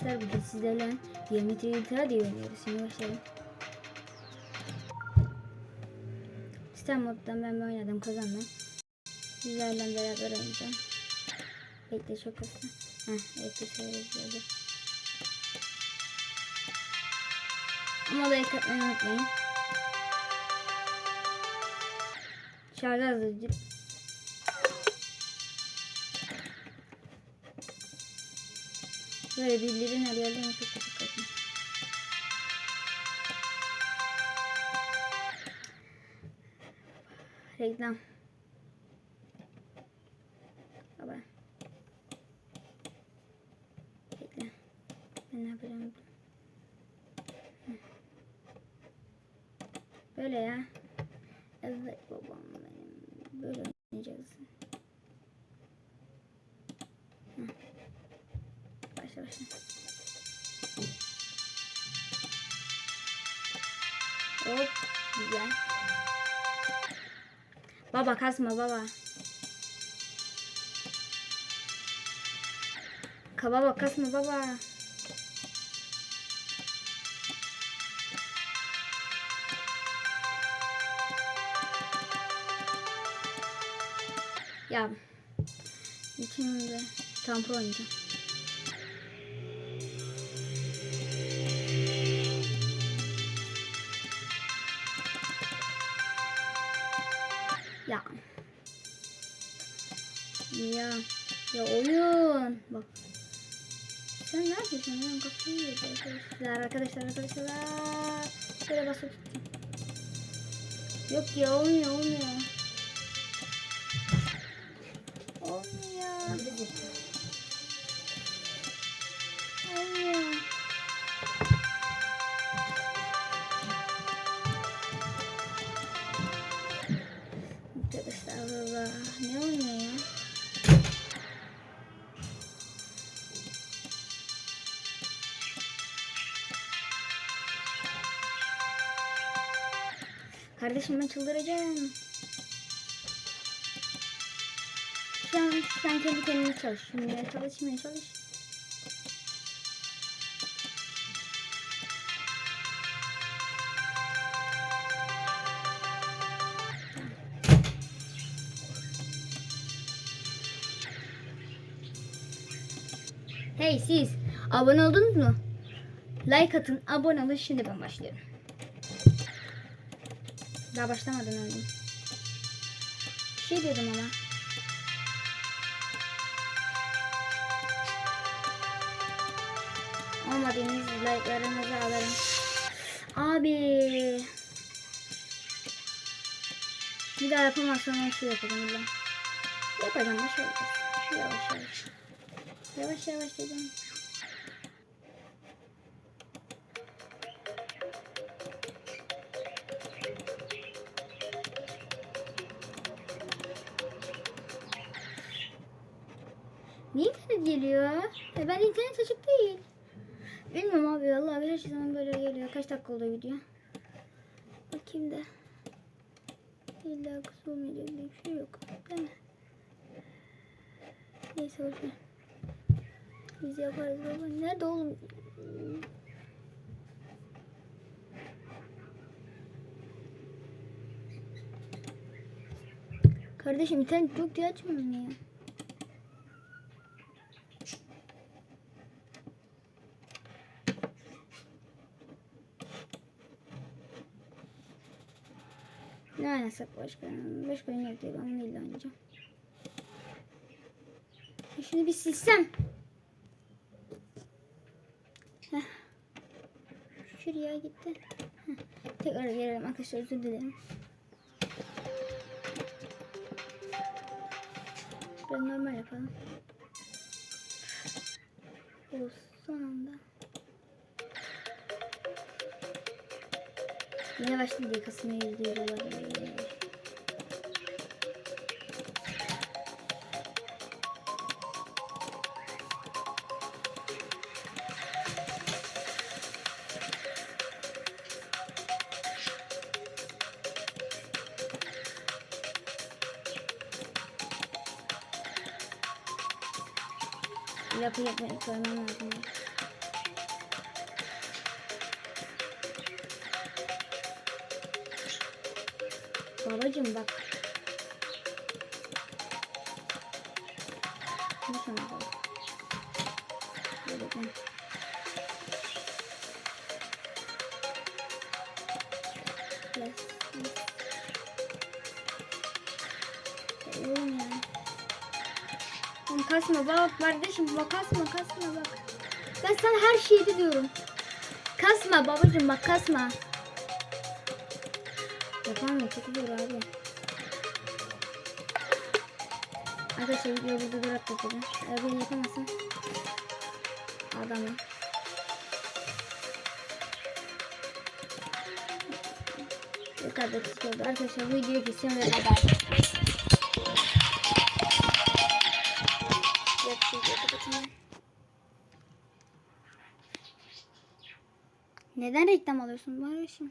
Arkadaşlar bugün sizlerle geometri iltihar diye oynuyoruz. Şimdi başlayalım. Sistem moddan ben oynadım kazandım. Sizlerle beraber oynayacağım. Bekle çok hızlı. Heh bekle böyle. Ama like atmayı unutmayın. Şarjı azıcık. Böyle bildirim arayalım çok bakın. Reklam. Baba. Bekle. Ben ne yapacağım? Böyle ya. Evet babam benim. Böyle oynayacaksın. Hı. Başla. Hop. Güzel. Baba kasma baba. Ka baba kasma baba. Ya. İçimde tampon oynayacağım. Ya. Ya oyun. Bak. Sen ne yapıyorsun? Ben kafayı yedim arkadaşlar. Arkadaşlar arkadaşlar. Şöyle basıp tutayım. Yok ya olmuyor olmuyor. Olmuyor. Kardeşim ben çıldıracağım. Sen, sen kendi kendine çalış. Şimdi çalışmaya çalış. Hey siz abone oldunuz mu? Like atın, abone olun. Şimdi ben başlıyorum. Daha başlamadan öldüm. Bir şey diyordum ama. Olmadığınız like'larınızı alırım. Abi. Bir daha yapamazsam ben şey yapacağım illa. Yapacağım da yapacağız. Yavaş yavaş. Yavaş yavaş dedim. Niye böyle geliyor? E ben internet açık değil. Bilmiyorum abi vallahi her şey zaman böyle geliyor. Kaç dakika oldu video? Bakayım da. İlla kısa olmayacak diye bir şey yok. Değil mi? Neyse boşver. Biz yaparız baba. Nerede oğlum? Kardeşim internet yok diye açmıyorum ya. Ne oynasak başka? Başka oyun yok diye ben bunu illa oynayacağım. Bir silsem. Heh. Şuraya gitti. Heh. Tekrar gelelim arkadaşlar özür dilerim. Ben normal yapalım. O son anda. Başladı diye kasımı izliyor olabilir. Yapı yapmayı koymam lazım. Babacım bak. Lütfen bak. Böyle ben. Oğlum kasma bak kardeşim bak kasma kasma bak. Ben sana her şeyi diyorum. Kasma babacım bak kasma. Yapamıyorum çok zor abi. Arkadaşlar videoyu burada bırak yapacağım. Eğer beni yapamazsın. Adamım. Yukarıda çıkıyordu. Arkadaşlar videoyu kesiyorum ve kapatayım. Neden reklam alıyorsun? Bari şimdi.